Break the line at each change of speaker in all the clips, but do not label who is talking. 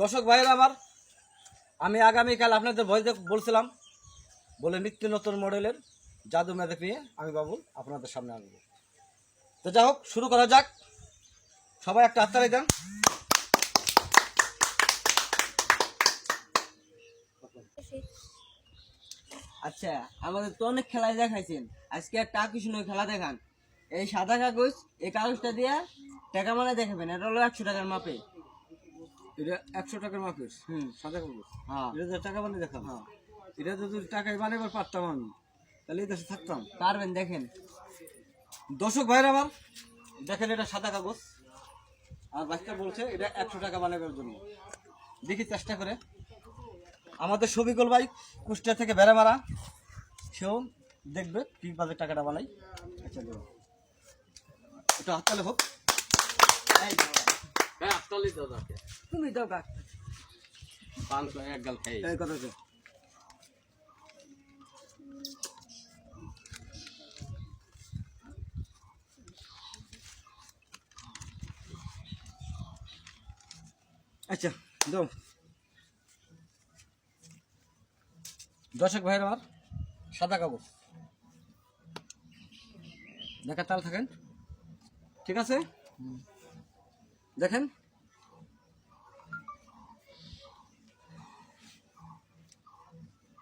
দর্শক ভাইয়েরা আমার, আমি আগামীকাল আপনাদের ভয় বলছিলাম, বলে নিত্য নতুন মডেলের জাদু ম্যাজিক নিয়ে আমি বাবুল আপনাদের সামনে আনব। তো যাই হোক, শুরু করা যাক। সবাই একটা হাততালি দেন।
আচ্ছা আমাদের তো অনেক খেলাই দেখাইছেন। আজকে একটা আকর্ষণীয় খেলা দেখান। এই সাদা কাগজ, এই কাগজটা দিয়ে টাকা মানে দেখাবেন, এটা হলো একশো টাকার মাপে।
এটা একশো টাকার মাপের।
হুম।
সাদা কাগজ
হ্যাঁ।
এটা যে টাকা বানিয়ে দেখাম এটা তো যদি টাকায় বানাবার পারতাম আমি। তাহলে এই দেশে থাকতাম।
পারবেন দেখেন।
দর্শক ভাইরা আমার দেখেন এটা সাদা কাগজ। আর বাচ্চা বলছে এটা একশো টাকা বানাবার জন্য। দেখি চেষ্টা করে। আমাদের শফিকুল ভাই কুষ্টিয়া থেকে বেড়া মারা সেও দেখবে কীভাবে টাকাটা বানাই আচ্ছা দেবো এটা হাততালে হোক।
তুমি দাও কাক
এই কথা আচ্ছা দাও। দর্শক ভাইয়ের আমার সাদা কাগজ। দেখা তাল থাকেন। ঠিক আছে? দেখেন।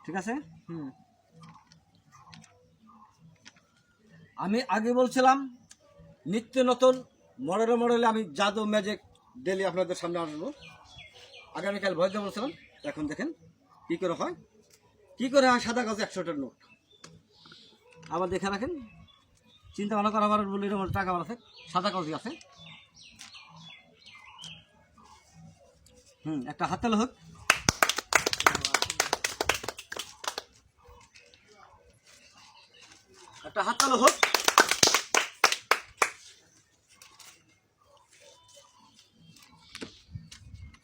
ঠিক আছে?
হুম।
আমি আগে বলছিলাম, নিত্য নতুন মডেলে মডেলে আমি জাদু ম্যাজিক ডেলি আপনাদের সামনে আসব। আগামীকাল ভয় দিয়ে বলছিলাম, এখন দেখেন কি করে হয়। কি করে হয় সাদা কাগজ একশোটার নোট আবার দেখে রাখেন, চিন্তা ভালো করা করার বলে এরকম টাকা আছে সাদা কাগজই আছে। হুম, একটা হাতালে হোক একটা হাতালে হোক।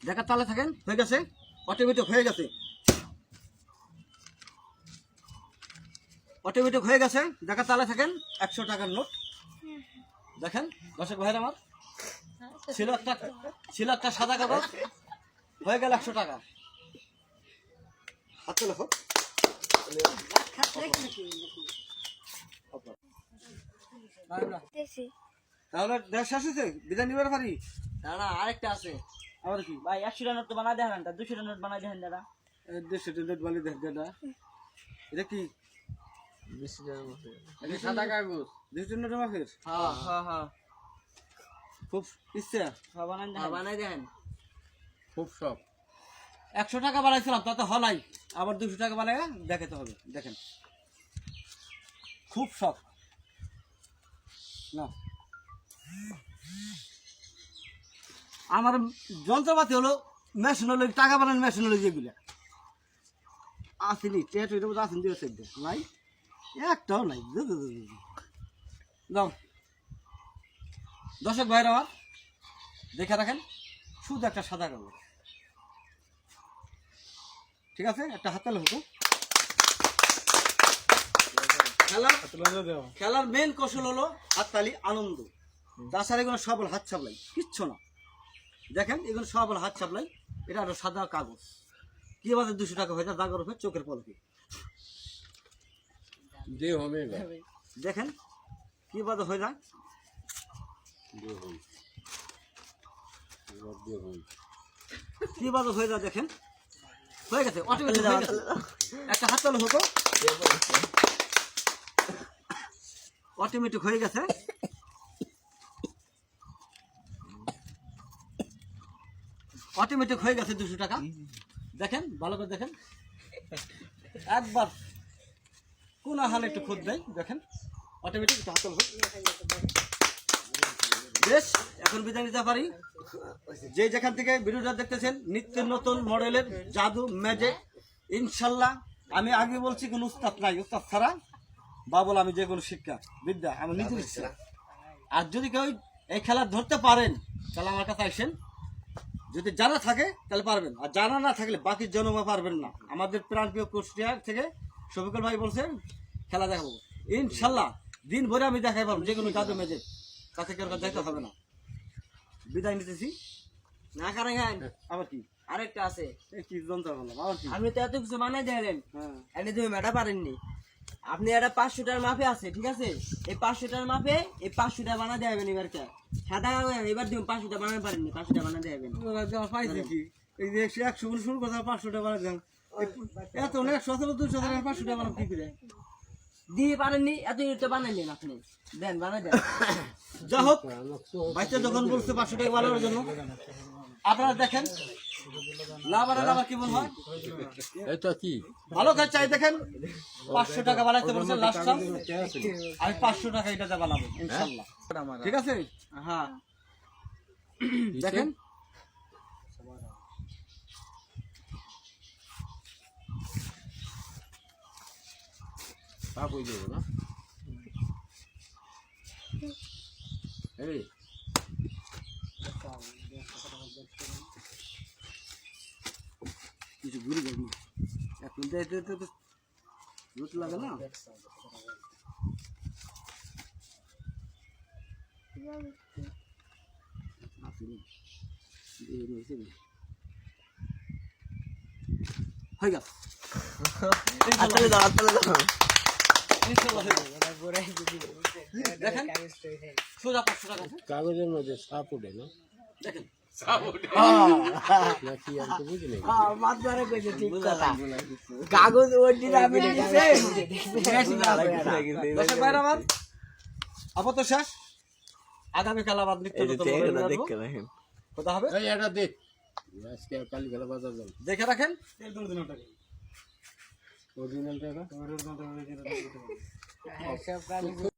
দেখা তালে থাকেন, হয়ে গেছে। অটোমেটিক হয়ে গেছে। অটোমেটিক হয়ে গেছে। দেখা তালে থাকেন, একশো টাকার নোট। দেখেন, দর্শক ভাইয়ের আমার। ছিল একটা ছিল একটা সাদা কাগজ। হয়ে গেল একশো টাকা। হাতে লেখো তাহলে দেশ শেষ হয়েছে? বিদায় নিবার পারি?
না না আরেকটা আছে।
আবার কি?
ভাই একশো টাকা নোট তো বানাই দেখেন তা দুশো টাকা নোট বানাই দেখেন দাদা।
দেড়শো টেন্ডেট বালি দেখ দাদা। এটা কি?
সাদা কাগজ।
দুশো টেন্ডেট মাফের
হ্যাঁ হ্যাঁ হ্যাঁ।
খুব ইচ্ছা।
বানাই দেখেন।
খুব শখ। একশো টাকা বানাইছিলাম তাতে হলাই আবার দুশো টাকা বানাই দেখাতে হবে। দেখেন। খুব শখ। না। আমার যন্ত্রপাতি হলো মেশিন টাকা বানানোর মেশিন যেগুলো। আসেনি, টেট ওইটা বোধ আসেন দিয়ে সেদ্ধ নাই, একটাও নাই। দাও দর্শক ভাইরা আমার দেখে রাখেন, শুধু একটা সাদা কাগজ ঠিক আছে? একটা হাতালে হতো। খেলার খেলার মেন কৌশল হলো হাততালি আনন্দ। তাছাড়া এগুলো সব হাত ছাপলাই কিচ্ছু না। দেখেন এগুলো সব হাত ছাপলাই এটা হলো সাদা কাগজ। কি বাদে দুশো টাকা হয়ে যায় দাগের উপরে চোখের পলকে। দেখেন কি বাদে হয়ে যায়? কি বাদে হয়ে যায় দেখেন? হয়ে গেছে অটোমেটিক একটা হাত। হতো অটোমেটিক হয়ে গেছে। অটোমেটিক হয়ে গেছে দুশো টাকা। দেখেন, ভালো করে দেখেন। একবার কোন হালে একটু খোঁজ দেয়, দেখেন। অটোমেটিক বেশ, এখন বিদায় নিতে পারি। যে যেখান থেকে ভিডিওটা দেখতেছেন, নিত্য নতুন মডেলের জাদু ম্যাজিক, ইনশাল্লাহ। আমি আগে বলছি কোন উস্তাদ নাই, উস্তাদ ছাড়া। বাবল আমি যে কোনো শিক্ষা বিদ্যা আমি নিজের ইচ্ছা আর যদি কেউ এই খেলা ধরতে পারেন তাহলে আমার কাছে আসেন। যদি জানা থাকে তাহলে পারবেন। আর জানা না থাকলে বাকি জনমা পারবেন না। আমাদের প্রাণপ্রিয় কুষ্টিয়া থেকে শফিকুল ভাই বলছেন খেলা দেখাবো। ইনশাল্লাহ দিন ভরে আমি দেখাই পারব যে কোনো জাদু ম্যাজিক তাতে কেউ যেতে হবে না। বিদায় নিতেছি।
না খারাপ খান
আবার কি?
আরেকটা আছে।
এই কি যন্ত্র বললাম আবার কি?
আপনি তো এত কিছু বানাই দিলেন
হ্যাঁ।
এনে তুমি মেটা পারেননি। আপনি একটা পাঁচশোটার মাপে আছে ঠিক আছে? এই পাঁচশোটার মাপে এই পাঁচশোটা বানা দেবেন এবার কে? সাদা এবার দিন পাঁচশোটা বানাতে পারেননি পাঁচশোটা বানা দেবেন
যা পাইছে কি? এই যে একশো একশো করে শুরু কথা পাঁচশো টাকা বাড়া দিলাম এত না একশো সতেরো দুশো টাকা পাঁচশো টাকা বাড়াম কি করে?
দিয়ে পারেননি এত তো বানাইলেন আপনি। দেন বানাই দেন।
যা হোক বাচ্চা যখন বলছে পাঁচশো টাকা বাড়ানোর জন্য আপনারা দেখেন লাভ আর লাভ কি বল হয়
এটা কি?
ভালো কাজ চাই দেখেন পাঁচশো টাকা বাড়াইতে বলছে লাস্ট চান্স আমি পাঁচশো টাকা এটাতে বানাবো ইনশাল্লাহ। ঠিক আছে? হ্যাঁ। দেখেন।
পাপ হয়ে যাবে না এই
কিছু ঘুরে যাবি। এখন তো এটা তো রোদ লাগে না। হয়ে গেল।
আতলে দাও আতলে দাও
ইনশাল্লাহ গেল। দেখেন সোজা পাঁচশো টাকা
কাগজের মধ্যে সাপ উঠে না?
দেখেন।
কাগজ
আপাতত শেষ আগামীকাল আবার। কথা হবে
এটা দেখ
দেখে রাখেন